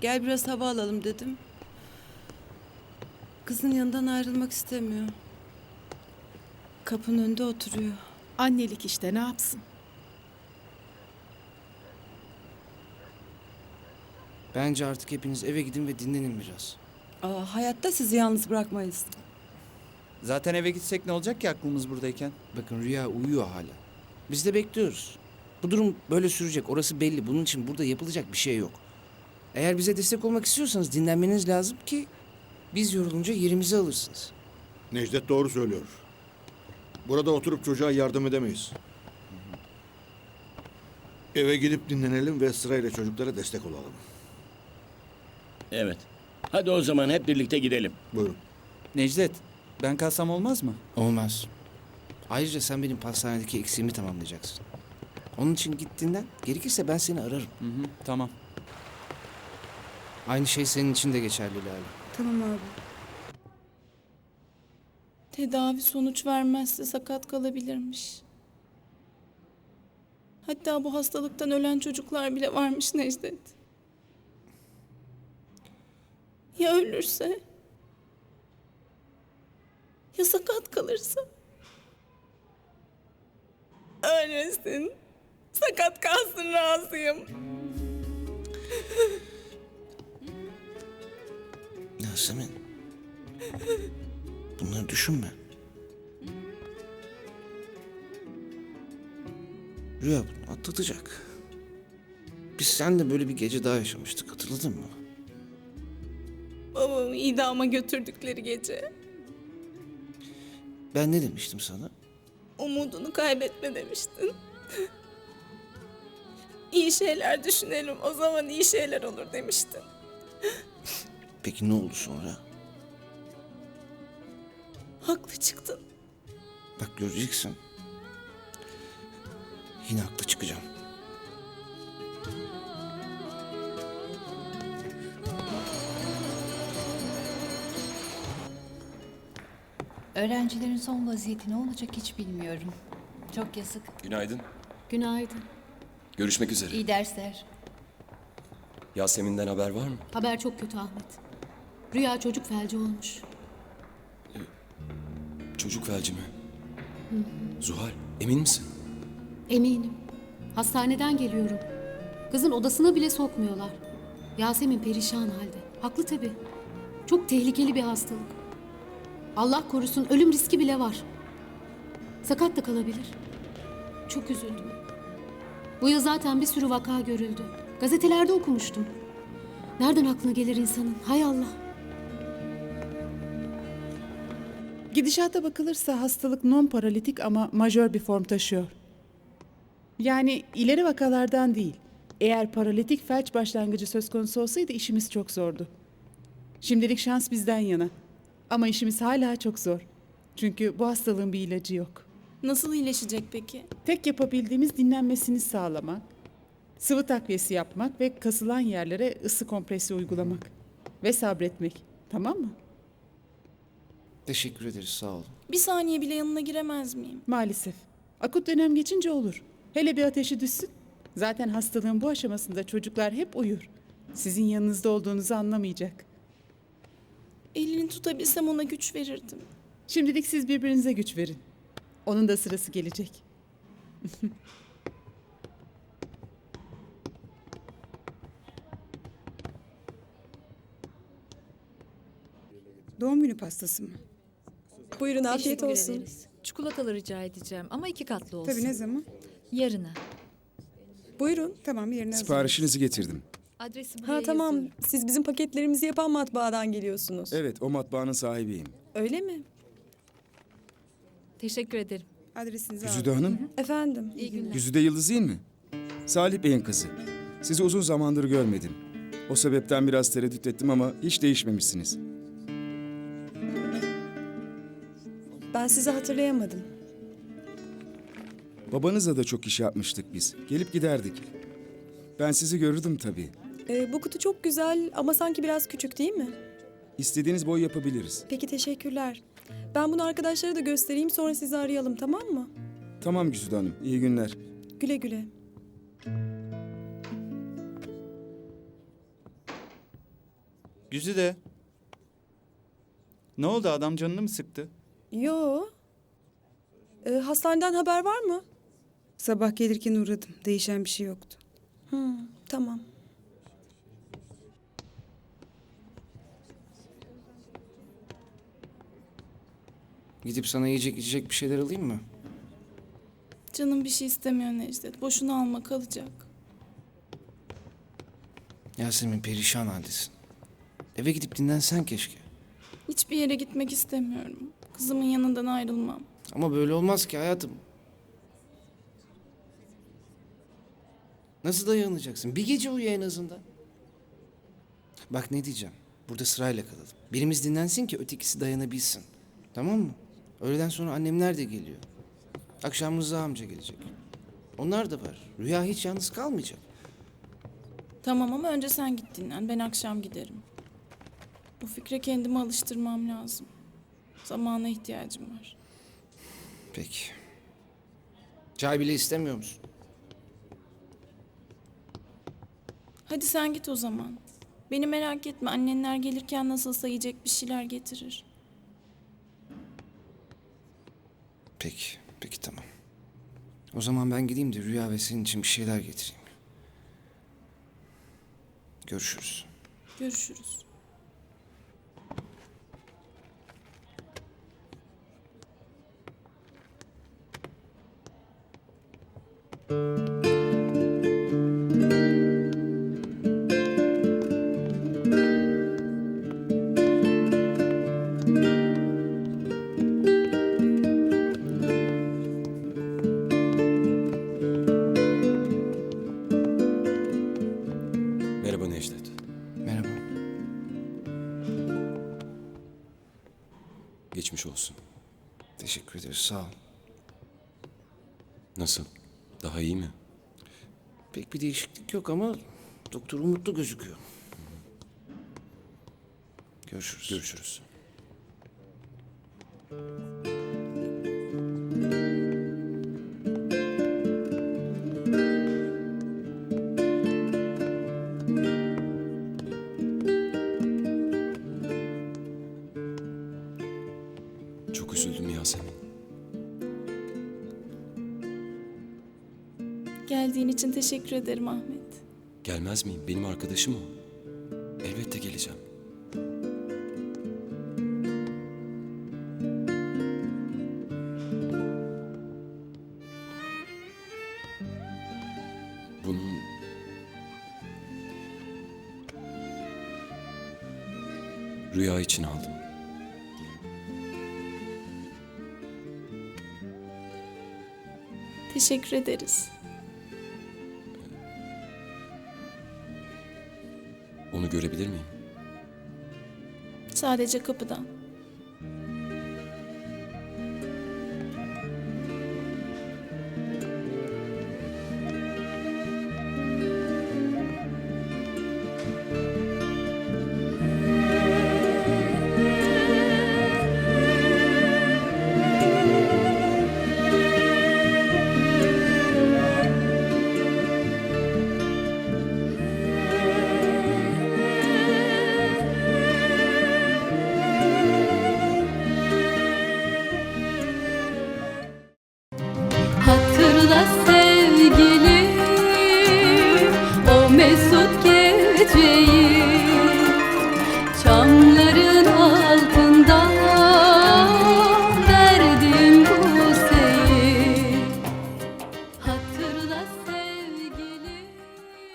Gel biraz hava alalım dedim. Kızın yanından ayrılmak istemiyor. Kapının önünde oturuyor. Annelik işte ne yapsın? Bence artık hepiniz eve gidin ve dinlenin biraz. Aa, hayatta sizi yalnız bırakmayız. Zaten eve gitsek ne olacak ki aklımız buradayken? Bakın Rüya uyuyor hala. Biz de bekliyoruz. Bu durum böyle sürecek. Orası belli. Bunun için burada yapılacak bir şey yok. Eğer bize destek olmak istiyorsanız dinlenmeniz lazım ki biz yorulunca yerimizi alırsınız. Necdet doğru söylüyor. Burada oturup çocuğa yardım edemeyiz. Eve gidip dinlenelim ve sırayla çocuklara destek olalım. Evet. Hadi o zaman hep birlikte gidelim. Buyurun. Necdet, ben kalsam olmaz mı? Olmaz. Ayrıca sen benim pastanedeki eksiğimi tamamlayacaksın. Onun için git dinlen. Gerekirse ben seni ararım. Hı hı, tamam. Aynı şey senin için de geçerli Lale. Tamam abi. Tedavi sonuç vermezse sakat kalabilirmiş. Hatta bu hastalıktan ölen çocuklar bile varmış Necdet. Ya ölürse? Ya sakat kalırsa? Ölmesin. Sakat kalsın razıyım. Yasemin. Bunları düşünme. Rüya bunu atlatacak. Biz seninle böyle bir gece daha yaşamıştık hatırladın mı? Babamı idama götürdükleri gece. Ben ne demiştim sana? Umudunu kaybetme demiştin. iyi şeyler düşünelim o zaman iyi şeyler olur demiştin. Peki ne oldu sonra? Haklı çıktın. Bak göreceksin. Yine haklı çıkacağım. Öğrencilerin son vaziyeti ne olacak hiç bilmiyorum. Çok yazık. Günaydın. Günaydın. Görüşmek üzere. İyi dersler. Yasemin'den haber var mı? Haber çok kötü Ahmet. Rüya çocuk felci olmuş. Çocuk felci mi? Zuhal, emin misin? Eminim. Hastaneden geliyorum. Kızın odasına bile sokmuyorlar. Yasemin perişan halde. Haklı tabii. Çok tehlikeli bir hastalık. Allah korusun ölüm riski bile var. Sakat da kalabilir. Çok üzüldüm. Bu yıl zaten bir sürü vaka görüldü. Gazetelerde okumuştum. Nereden aklına gelir insanın? Hay Allah. Gidişata bakılırsa hastalık non paralitik ama majör bir form taşıyor. Yani ileri vakalardan değil. Eğer paralitik felç başlangıcı söz konusu olsaydı işimiz çok zordu. Şimdilik şans bizden yana. Ama işimiz hala çok zor. Çünkü bu hastalığın bir ilacı yok. Nasıl iyileşecek peki? Tek yapabildiğimiz dinlenmesini sağlamak, sıvı takviyesi yapmak ve kasılan yerlere ısı kompresi uygulamak ve sabretmek. Tamam mı? Teşekkür ederiz sağ olun. Bir saniye bile yanına giremez miyim? Maalesef. Akut dönem geçince olur. Hele bir ateşi düşsün. Zaten hastalığın bu aşamasında çocuklar hep uyur. Sizin yanınızda olduğunuzu anlamayacak. Elini tutabilsem ona güç verirdim. Şimdilik siz birbirinize güç verin. Onun da sırası gelecek. Doğum günü pastası mı? Buyurun afiyet Teşekkür olsun. ederiz. Çikolatalı rica edeceğim ama iki katlı olsun. Tabii ne zaman? Yarına. Buyurun tamam yerine hazır. Siparişinizi getirdim. Adresi buraya Ha tamam yazıyorum. siz bizim paketlerimizi yapan matbaadan geliyorsunuz. Evet, o matbaanın sahibiyim. Öyle mi? Teşekkür ederim. Adresinizi Güzide aldım. Hanım, Efendim. İyi günler. Güzide Yıldız değil mi? Salih Bey'in kızı. Sizi uzun zamandır görmedim. O sebepten biraz tereddüt ettim ama hiç değişmemişsiniz. Ben sizi hatırlayamadım. Babanızla da çok iş yapmıştık biz. Gelip giderdik. Ben sizi görürdüm tabii. Ee, bu kutu çok güzel ama sanki biraz küçük değil mi? İstediğiniz boy yapabiliriz. Peki teşekkürler. Ben bunu arkadaşlara da göstereyim sonra sizi arayalım tamam mı? Tamam Güzide Hanım, iyi günler. Güle güle. Güzide. Ne oldu adam canını mı sıktı? Yo. Ee, hastaneden haber var mı? Sabah gelirken uğradım. Değişen bir şey yoktu. Hı, tamam. Gidip sana yiyecek içecek bir şeyler alayım mı? Canım bir şey istemiyor Necdet. Boşuna alma kalacak. Yasemin perişan haldesin. Eve gidip dinlensen keşke. Hiçbir yere gitmek istemiyorum. Kızımın yanından ayrılmam. Ama böyle olmaz ki hayatım. Nasıl dayanacaksın? Bir gece uyu en azından. Bak ne diyeceğim. Burada sırayla kalalım. Birimiz dinlensin ki ötekisi dayanabilsin. Tamam mı? Öğleden sonra annemler de geliyor. Akşam Rıza amca gelecek. Onlar da var. Rüya hiç yalnız kalmayacak. Tamam ama önce sen git dinlen. Ben akşam giderim. Bu fikre kendimi alıştırmam lazım. Zamana ihtiyacım var. Peki. Çay bile istemiyor musun? Hadi sen git o zaman. Beni merak etme. Annenler gelirken nasılsa yiyecek bir şeyler getirir. Peki. Peki tamam. O zaman ben gideyim de Rüya ve senin için bir şeyler getireyim. Görüşürüz. Görüşürüz. Teşekkür ederiz. Sağ ol. Nasıl? Daha iyi mi? Pek bir değişiklik yok ama doktor umutlu gözüküyor. Görüşürüz. Görüşürüz. Çok Geldiğin için teşekkür ederim Ahmet. Gelmez miyim? Benim arkadaşım o. Elbette geleceğim. Bunun... Rüya için aldım. Teşekkür ederiz. Onu görebilir miyim? Sadece kapıdan.